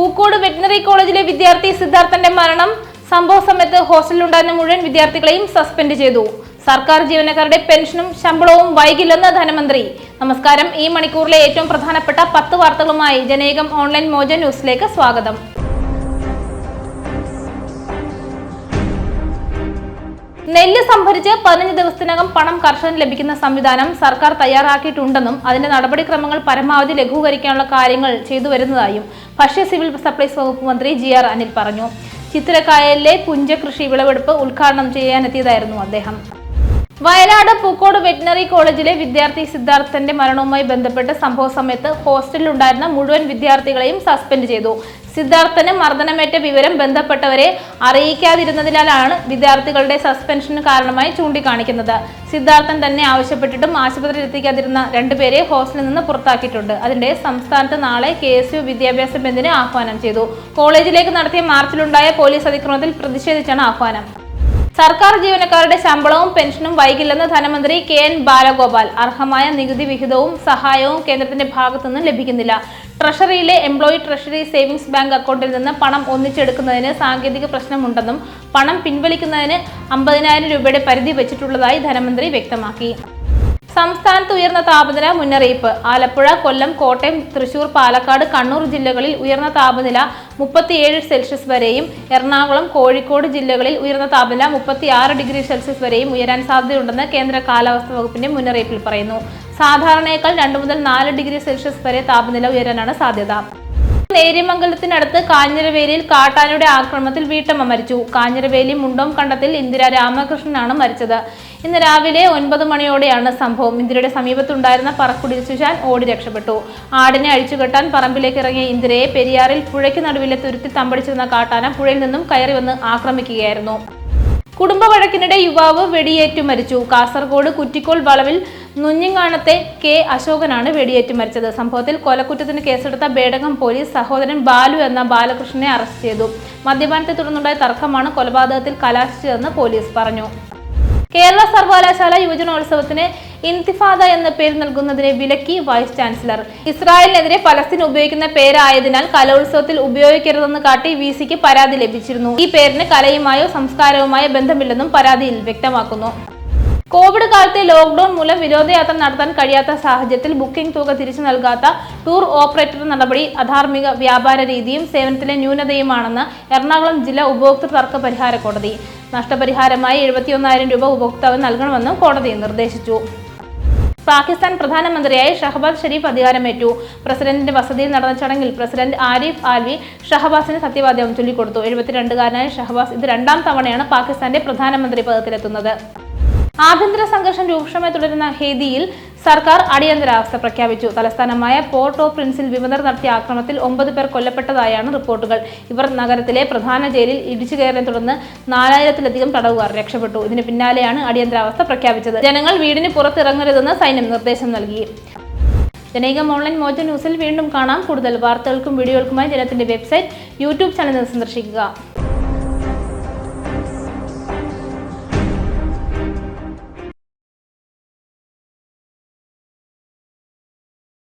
Pookode veterinary കോളേജിലെ വിദ്യാർത്ഥി സിദ്ധാർത്ഥന്റെ മരണം സംഭവ സമയത്ത് ഹോസ്റ്റലിലുണ്ടായിരുന്ന മുഴുവൻ വിദ്യാർത്ഥികളെയും സസ്പെൻഡ് ചെയ്തു. സർക്കാർ ജീവനക്കാരുടെ പെൻഷനും ശമ്പളവും വൈകില്ലെന്ന് ധനമന്ത്രി. നമസ്കാരം. ഈ മണിക്കൂറിലെ ഏറ്റവും പ്രധാനപ്പെട്ട പത്ത് വാർത്തകളുമായി ജനേകം ഓൺലൈൻ മോജ ന്യൂസിലേക്ക് സ്വാഗതം. നെല്ല് സംഭരിച്ച് പതിനഞ്ച് ദിവസത്തിനകം പണം കർഷകന് ലഭിക്കുന്ന സംവിധാനം സർക്കാർ തയ്യാറാക്കിയിട്ടുണ്ടെന്നും അതിന്റെ നടപടിക്രമങ്ങൾ പരമാവധി ലഘൂകരിക്കാനുള്ള കാര്യങ്ങൾ ചെയ്തു വരുന്നതായും ഭക്ഷ്യ സിവിൽ സപ്ലൈസ് വകുപ്പ് മന്ത്രി ജി ആർ അനിൽ പറഞ്ഞു. ചിത്തിരക്കായലിലെ പുഞ്ചകൃഷി വിളവെടുപ്പ് ഉദ്ഘാടനം ചെയ്യാനെത്തിയതായിരുന്നു അദ്ദേഹം. വയനാട് പൂക്കോട് വെറ്റിനറി കോളേജിലെ വിദ്യാർത്ഥി സിദ്ധാർത്ഥന്റെ മരണവുമായി ബന്ധപ്പെട്ട് സംഭവ സമയത്ത് ഹോസ്റ്റലിലുണ്ടായിരുന്ന മുഴുവൻ വിദ്യാർത്ഥികളെയും സസ്പെൻഡ് ചെയ്തു. സിദ്ധാർത്ഥന് മർദ്ദനമേറ്റ വിവരം ബന്ധപ്പെട്ടവരെ അറിയിക്കാതിരുന്നതിനാലാണ് വിദ്യാർത്ഥികളുടെ സസ്പെൻഷന് കാരണമായി ചൂണ്ടിക്കാണിക്കുന്നത്. സിദ്ധാർത്ഥൻ തന്നെ ആവശ്യപ്പെട്ടിട്ടും ആശുപത്രിയിൽ എത്തിക്കാതിരുന്ന രണ്ടുപേരെ ഹോസ്റ്റലിൽ നിന്ന് പുറത്താക്കിയിട്ടുണ്ട്. അതിന്റെ സംസ്ഥാനത്ത് നാളെ കെ എസ് യു വിദ്യാഭ്യാസ ബന്ദിന് ആഹ്വാനം ചെയ്തു. കോളേജിലേക്ക് നടത്തിയ മാർച്ചിലുണ്ടായ പോലീസ് അതിക്രമത്തിൽ പ്രതിഷേധിച്ചാണ് ആഹ്വാനം. സർക്കാർ ജീവനക്കാരുടെ ശമ്പളവും പെൻഷനും വൈകില്ലെന്ന് ധനമന്ത്രി കെ എൻ ബാലഗോപാൽ. അർഹമായ നികുതി വിഹിതവും സഹായവും കേന്ദ്രത്തിന്റെ ഭാഗത്തുനിന്ന് ലഭിക്കുന്നില്ല. ട്രഷറിയിലെ എംപ്ലോയി ട്രഷറി സേവിങ്സ് ബാങ്ക് അക്കൗണ്ടിൽ നിന്ന് പണം ഒന്നിച്ചെടുക്കുന്നതിന് സാങ്കേതിക പ്രശ്നമുണ്ടെന്നും പണം പിൻവലിക്കുന്നതിന് അമ്പതിനായിരം രൂപയുടെ പരിധി വെച്ചിട്ടുള്ളതായി ധനമന്ത്രി വ്യക്തമാക്കി. സംസ്ഥാനത്ത് ഉയർന്ന താപനില മുന്നറിയിപ്പ്. ആലപ്പുഴ കൊല്ലം കോട്ടയം തൃശൂർ പാലക്കാട് കണ്ണൂർ ജില്ലകളിൽ ഉയർന്ന താപനില മുപ്പത്തിയേഴ് സെൽഷ്യസ് വരെയും എറണാകുളം കോഴിക്കോട് ജില്ലകളിൽ ഉയർന്ന താപനില മുപ്പത്തിയാറ് ഡിഗ്രി സെൽഷ്യസ് വരെയും ഉയരാൻ സാധ്യതയുണ്ടെന്ന് കേന്ദ്ര കാലാവസ്ഥാ വകുപ്പിന്റെ മുന്നറിയിപ്പിൽ പറയുന്നു. സാധാരണയേക്കാൾ രണ്ട് മുതൽ നാല് ഡിഗ്രി സെൽഷ്യസ് വരെ താപനില ഉയരാനാണ് സാധ്യത. നേര്യമംഗലത്തിനടുത്ത് കാഞ്ഞിരവേലിയിൽ കാട്ടാനയുടെ ആക്രമണത്തിൽ വീട്ടമ്മ മരിച്ചു. കാഞ്ഞിരവേലി മുണ്ടോം കണ്ടത്തിൽ ഇന്ദിര രാമകൃഷ്ണനാണ് മരിച്ചത്. ഇന്ന് രാവിലെ ഒൻപത് മണിയോടെയാണ് സംഭവം. ഇന്ദിരയുടെ സമീപത്തുണ്ടായിരുന്ന പറക്കുടിൽ സുശാൻ ഓടി രക്ഷപ്പെട്ടു. ആടിനെ അഴിച്ചുകെട്ടാൻ പറമ്പിലേക്ക് ഇറങ്ങിയ ഇന്ദിരയെ പെരിയാറിൽ പുഴയ്ക്ക് നടുവിലെ തുരുത്തി തമ്പടിച്ചിരുന്ന കാട്ടാന പുഴയിൽ നിന്നും കയറി വന്ന് ആക്രമിക്കുകയായിരുന്നു. കുടുംബ വഴക്കിനിടെ യുവാവ് വെടിയേറ്റു മരിച്ചു. കാസർഗോഡ് കുറ്റിക്കോൾ വളവിൽ നുഞ്ഞിങ്ങാണത്തെ കെ അശോകനാണ് വെടിയേറ്റ് മരിച്ചത്. സംഭവത്തിൽ കൊലക്കുറ്റത്തിന് കേസെടുത്ത ബേഡകം പോലീസ് സഹോദരൻ ബാലു എന്ന ബാലകൃഷ്ണനെ അറസ്റ്റ് ചെയ്തു. മദ്യപാനത്തെ തുടർന്നുണ്ടായ തർക്കമാണ് കൊലപാതകത്തിൽ കലാശിച്ചതെന്ന് പോലീസ് പറഞ്ഞു. കേരള സർവകലാശാല യുവജനോത്സവത്തിന് ഇൻതിഫാദ എന്ന പേര് നൽകുന്നതിനെ വിലക്കി വൈസ് ചാൻസലർ. ഇസ്രായേലിനെതിരെ പലസ്തീൻ ഉപയോഗിക്കുന്ന പേരായതിനാൽ കലോത്സവത്തിൽ ഉപയോഗിക്കരുതെന്ന് കാട്ടി വി സിക്ക് പരാതി ലഭിച്ചിരുന്നു. ഈ പേരിന് കലയുമായോ സംസ്കാരവുമായോ ബന്ധമില്ലെന്നും പരാതിയിൽ വ്യക്തമാക്കുന്നു. കോവിഡ് കാലത്തെ ലോക്ക്ഡൌൺ മൂലം വിനോദയാത്ര നടത്താൻ കഴിയാത്ത സാഹചര്യത്തിൽ ബുക്കിംഗ് തുക തിരിച്ചു നൽകാത്ത ടൂർ ഓപ്പറേറ്റർ നടപടി അധാർമിക വ്യാപാര രീതിയും സേവനത്തിലെ ന്യൂനതയുമാണെന്ന് എറണാകുളം ജില്ലാ ഉപഭോക്തൃ തർക്ക പരിഹാര കോടതി. നഷ്ടപരിഹാരമായി എഴുപത്തിയൊന്നായിരം രൂപ ഉപഭോക്താവ് നൽകണമെന്നും കോടതി നിർദ്ദേശിച്ചു. പാകിസ്ഥാൻ പ്രധാനമന്ത്രിയായി ഷഹബാസ് ഷെരീഫ് അധികാരമേറ്റു. പ്രസിഡന്റിന്റെ വസതിയിൽ നടന്ന ചടങ്ങിൽ പ്രസിഡന്റ് ആരിഫ് ആൽവി ഷഹബാസിന് സത്യവാദ്യം ചൊല്ലിക്കൊടുത്തു. എഴുപത്തിരണ്ടുകാരനായ ഷഹബാസ് ഇത് രണ്ടാം തവണയാണ് പാകിസ്ഥാന്റെ പ്രധാനമന്ത്രി പദത്തിലെത്തുന്നത്. ആഭ്യന്തര സംഘർഷം രൂക്ഷമായി തുടരുന്ന ഹേദിയിൽ സർക്കാർ അടിയന്തരാവസ്ഥ പ്രഖ്യാപിച്ചു. തലസ്ഥാനമായ പോർട്ട് ഓഫ് പ്രിൻസിൽ വിമതർ നടത്തിയ ആക്രമണത്തിൽ ഒമ്പത് പേർ കൊല്ലപ്പെട്ടതായാണ് റിപ്പോർട്ടുകൾ. ഇവർ നഗരത്തിലെ പ്രധാന ജയിലിൽ ഇടിച്ചു കയറിനെ തുടർന്ന് നാലായിരത്തിലധികം തടവുകാർ രക്ഷപ്പെട്ടു. ഇതിന് പിന്നാലെയാണ് അടിയന്തരാവസ്ഥ പ്രഖ്യാപിച്ചത്. ജനങ്ങൾ വീടിന് പുറത്തിറങ്ങരുതെന്ന് സൈന്യം നിർദ്ദേശം നൽകി. ജനൈകം ഓൺലൈൻ മോജ ന്യൂസിൽ വീണ്ടും കാണാം. കൂടുതൽ വാർത്തകൾക്കും വീഡിയോകൾക്കുമായി ജനത്തിന്റെ വെബ്സൈറ്റ് യൂട്യൂബ് ചാനൽ സന്ദർശിക്കുക.